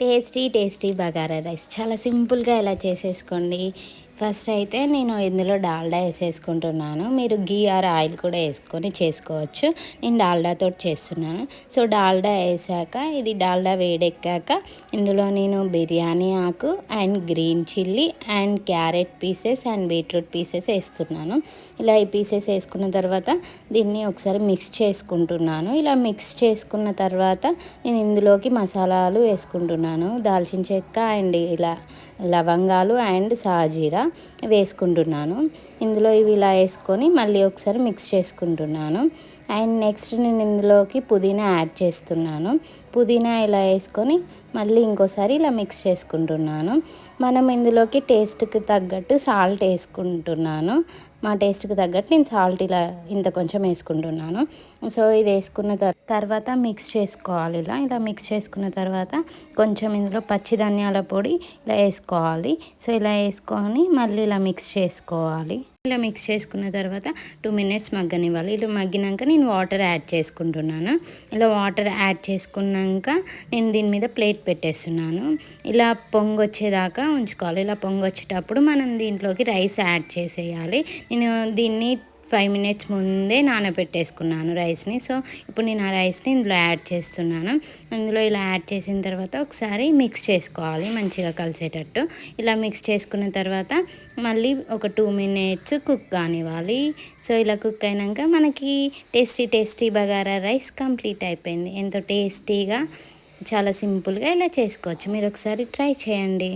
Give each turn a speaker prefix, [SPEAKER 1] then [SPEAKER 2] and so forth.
[SPEAKER 1] Tasty tasty bagara rice. చాలా సింపుల్గా ఇలా చేసేసుకోండి. ఫస్ట్ అయితే నేను ఇందులో డాల్డా వేసేసుకుంటున్నాను. మీరు గీ ఆర్ ఆయిల్ కూడా వేసుకొని చేసుకోవచ్చు. నేను డాల్డాతో చేస్తున్నాను. సో డాల్డా వేసాక ఇది డాల్డా వేడెక్కాక ఇందులో నేను బిర్యానీ ఆకు and green chilli and carrot pieces and beetroot pieces వేస్తున్నాను. ఇలా ఈ పీసెస్ వేసుకున్న తర్వాత దీన్ని ఒకసారి మిక్స్ చేసుకుంటున్నాను. ఇలా మిక్స్ చేసుకున్న తర్వాత నేను ఇందులోకి మసాలాలు వేసుకుంటున్నాను. దాల్చిన చెక్క అండ్ ఇలా లవంగాలు అండ్ సాజీరా వేసుకుంటున్నాను. ఇందులో ఇవి ఇలా వేసుకొని మళ్ళీ ఒకసారి మిక్స్ చేసుకుంటున్నాను. అండ్ నెక్స్ట్ నేను ఇందులోకి పుదీనా యాడ్ చేస్తున్నాను. పుదీనా ఇలా వేసుకొని మళ్ళీ ఇంకోసారి ఇలా మిక్స్ చేసుకుంటున్నాను. మనం ఇందులోకి టేస్ట్కి తగ్గట్టు సాల్ట్ వేసుకుంటున్నాను. మా టేస్ట్కి తగ్గట్టు నేను సాల్ట్ ఇలా ఇంత కొంచెం వేసుకుంటున్నాను. సో ఇది వేసుకున్న తర్వాత మిక్స్ చేసుకోవాలి ఇలా. ఇలా మిక్స్ చేసుకున్న తర్వాత కొంచెం ఇందులో పచ్చి ధనియాల పొడి ఇలా వేసుకోవాలి. సో ఇలా వేసుకొని మళ్ళీ ఇలా మిక్స్ చేసుకోవాలి. ఇలా మిక్స్ చేసుకున్న తర్వాత టూ మినిట్స్ మగ్గనివ్వాలి. ఇలా మగ్గినాక నేను వాటర్ యాడ్ చేసుకుంటున్నాను. ఇలా వాటర్ యాడ్ చేసుకున్నాక నేను దీని మీద ప్లేట్ పెట్టేస్తున్నాను. ఇలా పొంగొచ్చేదాకా ఉంచుకోవాలి. ఇలా పొంగొచ్చేటప్పుడు మనం దీంట్లోకి రైస్ యాడ్ చేసేయాలి. నేను దీన్ని ఫైవ్ మినిట్స్ ముందే నానబెట్టేసుకున్నాను రైస్ని. సో ఇప్పుడు నేను ఆ రైస్ని ఇందులో యాడ్ చేస్తున్నాను. ఇందులో ఇలా యాడ్ చేసిన తర్వాత ఒకసారి మిక్స్ చేసుకోవాలి మంచిగా కలిసేటట్టు. ఇలా మిక్స్ చేసుకున్న తర్వాత మళ్ళీ ఒక టూ మినిట్స్ కుక్ కానివ్వాలి. సో ఇలా కుక్ అయినాక మనకి tasty tasty bagara rice complete అయిపోయింది. ఎంతో టేస్టీగా చాలా సింపుల్గా ఇలా చేసుకోవచ్చు. మీరు ఒకసారి ట్రై చేయండి.